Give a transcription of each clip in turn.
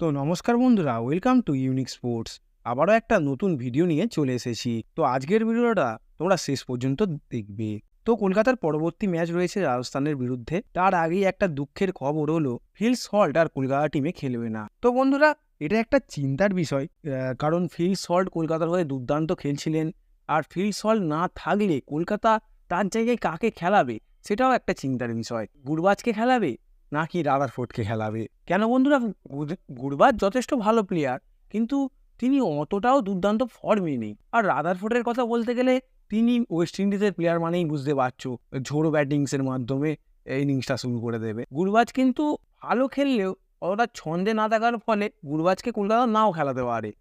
তো নমস্কার বন্ধুরা ওয়েলকাম টু ইউনিক স্পোর্টস আবারও একটা নতুন ভিডিও নিয়ে চলে এসেছি। তো আজকের ভিডিওটা তোমরা শেষ পর্যন্ত দেখবে। তো কলকাতার পরবর্তী ম্যাচ রয়েছে রাজস্থানের বিরুদ্ধে। তার আগেই একটা দুঃখের খবর হলো, ফিল সল্ট আর কলকাতা টিমে খেলবে না। তো বন্ধুরা, এটা একটা চিন্তার বিষয়। কারণ ফিল সল্ট কলকাতার হয়ে দুর্দান্ত খেলছিলেন। আর ফিল সল্ট না থাকলে কলকাতা তার জায়গায় কাকে খেলাবে, সেটাও একটা চিন্তার বিষয়। গুরবাজকে খেলাবে, নাকি রাদারফোর্ডকে খেলাবে? কেন বন্ধুরা? গুর- গুরবাজ যথেষ্ট ভালো প্লেয়ার কিন্তু তিনি অতটাও দুর্দান্ত ফর্মে নেই আর রাদারফোর্ডের কথা বলতে গেলে, তিনি ওয়েস্ট ইন্ডিজের প্লেয়ার মানেই বুঝতে পারছ, ঝোড়ো ব্যাটিংসের মাধ্যমে ইনিংসটা শুরু করে দেবে। গুরবাজ কিন্তু ভালো খেললেও অতটা ছন্দে না থাকার ফলে গুরবাজকে কলকাতা নাও খেলাতে পারে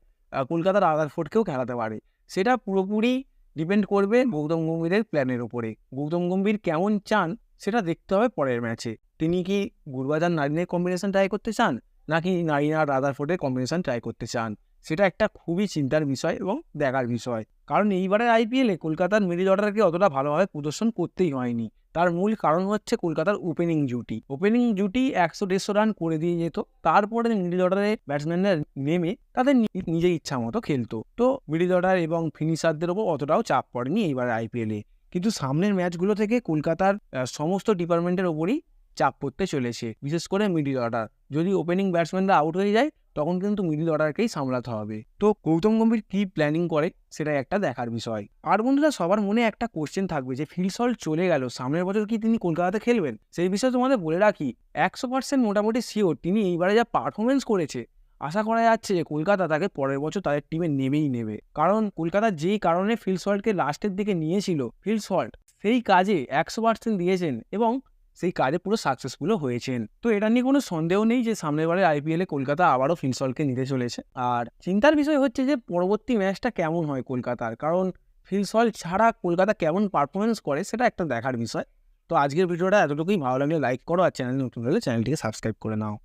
কলকাতা রাদারফোর্ডকেও খেলাতে পারে। সেটা পুরোপুরি ডিপেন্ড করবে গৌতম গম্ভীরের প্ল্যানের ওপরে গৌতম গম্ভীর কেমন চান সেটা দেখতে হবে পরের ম্যাচে তিনি কি গুরবাজ আর নারিনের কম্বিনেশন ট্রাই করতে চান? নাকি নারিনা রাদারফোর্ডের কম্বিনেশন ট্রাই করতে চান? সেটা একটা খুবই চিন্তার বিষয় এবং দেখার বিষয়। কারণ এইবারের আইপিএলে কলকাতার মিডিল অর্ডারকে অতটা ভালোভাবে প্রদর্শন করতেই হয়নি। তার মূল কারণ হচ্ছে কলকাতার ওপেনিং জুটি ওপেনিং জুটি একশো দেড়শো রান করে দিয়ে যেত। তারপরে মিডিল অর্ডারে ব্যাটসম্যানরা নেমে তাদের নিজের ইচ্ছা মতো খেলতো। তো মিডিল অর্ডার এবং ফিনিশারদের ওপর অতটাও চাপ পড়েনি এইবার আইপিএলে কিন্তু সামনের ম্যাচগুলো থেকে কলকাতার সমস্ত ডিপার্টমেন্টের ওপরই চাপ পড়তে চলেছে, বিশেষ করে মিডিল অর্ডার যদি ওপেনিং ব্যাটসম্যানরা আউট হয়ে যায়, তখন কিন্তু মিডিল অর্ডারকেই সামলাতে হবে। তো গৌতম গম্ভীর কী প্ল্যানিং করে, সেটা একটা দেখার বিষয়। আর বন্ধুরা, সবার মনে একটা কোশ্চেন থাকবে যে ফিলসল চলে গেল, সামনের বছর কি তিনি কলকাতাতে খেলবেন? সেই বিষয়ে তোমাদের বলে রাখি, একশো পার্সেন্ট মোটামুটি শিওর তিনি এইবারে যা পারফরমেন্স করেছে আশা করা যাচ্ছে যে কলকাতা তাকে পরের বছর তাদের টিমে নেবেই নেবে। কারণ কলকাতা যেই কারণে ফিল সল্টকে লাস্টের দিকে নিয়েছিল ফিল সল্ট সেই কাজে একশো পার্সেন্ট দিয়েছেন এবং সেই কাজে পুরো সাকসেসফুলও হয়েছেন। তো এটা নিয়ে কোনো সন্দেহ নেই যে সামনের বারে আইপিএলে কলকাতা আবারও ফিলসলকে নিতে চলেছে। আর চিন্তার বিষয় হচ্ছে যে পরবর্তী ম্যাচটা কেমন হয় কলকাতার? কারণ ফিলসল ছাড়া কলকাতা কেমন পারফরমেন্স করে সেটা একটা দেখার বিষয়। তো আজকের ভিডিওটা এতটুকুই। ভালো লাগলে লাইক করো আর চ্যানেল নতুন হলে চ্যানেলটিকে সাবস্ক্রাইব করে নাও।